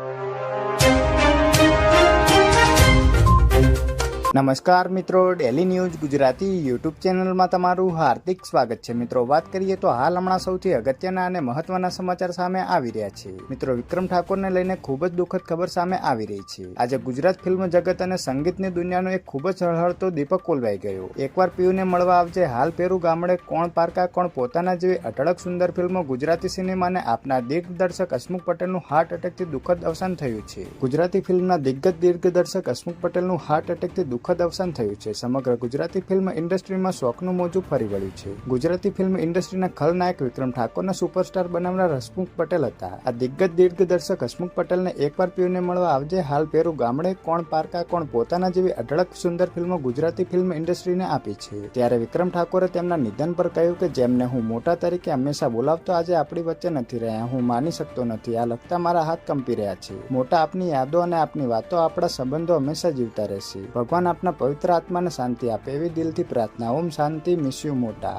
you. નમસ્કાર મિત્રો daily news Gujarati YouTube ચેનલમાં તમારું હાર્દિક સ્વાગત છે. મિત્રો, વાત કરીએ તો હાલ હમણાં સૌથી અગત્યના અને મહત્વના સમાચાર સામે આવી રહ્યા છે. મિત્રો, વિક્રમ ઠાકોરને લઈને ખૂબ જ દુઃખદ ખબર સામે આવી રહી છે. આજે ગુજરાત ફિલ્મ જગત અને સંગીતની દુનિયાનો એક ખૂબ જ હળહળતો દીપક કોલવાઈ ગયો. એકવાર પીયુને મળવા આવજે, હાલ પેરું ગામડે કોણ પારકા, કોણ પોતાના જેવી અઢળક સુંદર ફિલ્મો ગુજરાતી સિનેમાને આપના દિગ્દર્શક હસમુખ પટેલનું હાર્ટ એટેકથી દુઃખદ અવસાન થયું છે. ગુજરાતી ફિલ્મના દિગ્ગજ દિગ્દર્શક હસમુખ પટેલનું હાર્ટ એટેકથી દુઃખદ અવસાન થયું છે. સમગ્ર ગુજરાતી ફિલ્મ ઇન્ડસ્ટ્રીમાં શોકનું મોજું ફરી વળ્યું છે. ગુજરાતી ફિલ્મ ઇન્ડસ્ટ્રીના ખલનાયક વિક્રમ ઠાકોરના સુપરસ્ટાર બનાવનાર હસમુખ પટેલ હતા. આ દિગ્ગજ દિગ્દર્શક હસમુખ પટેલને એકવાર પીઓને મળવા આવજે, હાલ પેરું ગામડે કોણ પારકા, કોણ પોતાના જેવી અઢળક સુંદર ફિલ્મો ગુજરાતી ફિલ્મ ઇન્ડસ્ટ્રીને આપી છે. ત્યારે વિક્રમ ઠાકોરે તેમના નિધન પર કહ્યું કે, જેમને હું મોટા તરીકે હંમેશા બોલાવતો, આજે આપણી વચ્ચે નથી રહ્યા. હું માની શકતો નથી. આ લગતા મારા હાથ કંપી રહ્યા છે. મોટા આપની યાદો અને આપની વાતો આપણા સંબંધો હંમેશા જીવતા રહેશે. ભગવાન આપના પવિત્ર આત્માને શાંતિ આપે એવી દિલથી પ્રાર્થના. ઓમ શાંતિ મિસ યુ મોટા.